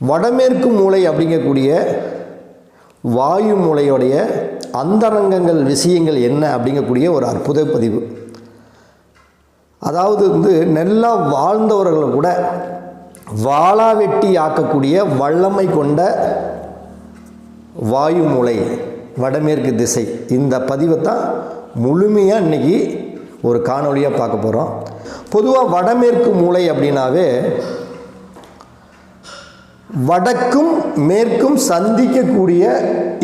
வடமேற்கு மூலை அப்படிங்கக்கூடிய வாயு மூலையுடைய அந்தரங்கங்கள் விஷயங்கள் என்ன அப்படிங்கக்கூடிய ஒரு அற்புத பதிவு. அதாவது வந்து நல்லா வாழ்ந்தவர்களை கூட வாளாவெட்டி ஆக்கக்கூடிய வல்லமை கொண்ட வாயு மூலை வடமேற்கு திசை. இந்த பதிவை தான் முழுமையாக இன்னைக்கு ஒரு காணொளியாக பார்க்க போகிறோம் பொதுவாக வடமேற்கு மூலை அப்படின்னாவே வடக்கும் மேற்கும் சந்திக்கக்கூடிய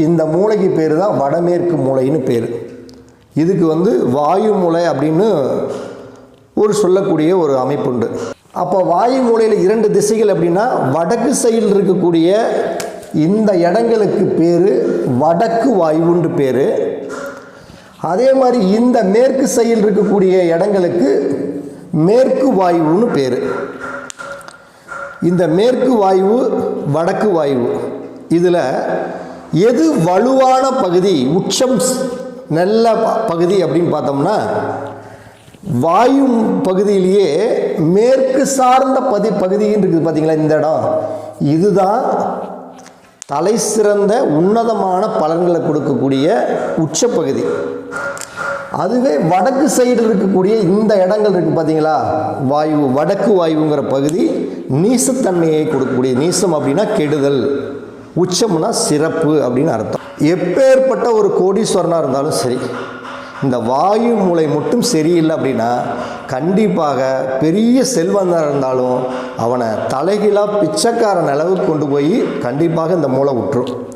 இந்த மூளைக்கு பேர் தான் வடமேற்கு மூளைன்னு பேர். இதுக்கு வந்து வாயு மூலை அப்படின்னு ஒரு சொல்லக்கூடிய ஒரு அமைப்பு உண்டு அப்போ வாயு மூலையில் இரண்டு திசைகள் அப்படின்னா வடக்கு சைடில் இருக்கக்கூடிய இந்த இடங்களுக்கு பேர் வடக்கு வாயுன்னு பேர். அதே மாதிரி இந்த மேற்கு சைடில் இருக்கக்கூடிய இடங்களுக்கு மேற்கு வாயுன்னு பேர். இந்த மேற்கு வாயு வடக்கு வாயு இதில் எது வலுவான பகுதி உச்சம் நல்ல ப- பகுதி அப்படின்னு பார்த்தோம்னா வாயு பகுதியிலேயே மேற்கு சார்ந்த பதி பகுதின்னு இருக்குது பார்த்தீங்களா இந்த இடம்? இதுதான் தலை சிறந்த உன்னதமான பலன்களை கொடுக்கக்கூடிய உச்சப்பகுதி அதுவே வடக்கு சைடில் இருக்கக்கூடிய இந்த இடங்கள் இருக்குது பார்த்தீங்களா? வாயு வடக்கு வாயுங்கிற பகுதி. நீசத்தன்மையை கொடுக்கக்கூடிய நீசம் அப்படின்னா கெடுதல் உச்சம்னா சிறப்பு அப்படின்னு அர்த்தம். எப்பேற்பட்ட ஒரு கோடீஸ்வரனாக இருந்தாலும் சரி இந்த வாயு மூளை மட்டும் சரியில்லை அப்படின்னா கண்டிப்பாக பெரிய செல்வந்தனாக இருந்தாலும் அவனை தலைகீழாக பிச்சைக்காரன் அளவுக்கு கொண்டு போய் கண்டிப்பாக இந்த மூளை விட்டுரும்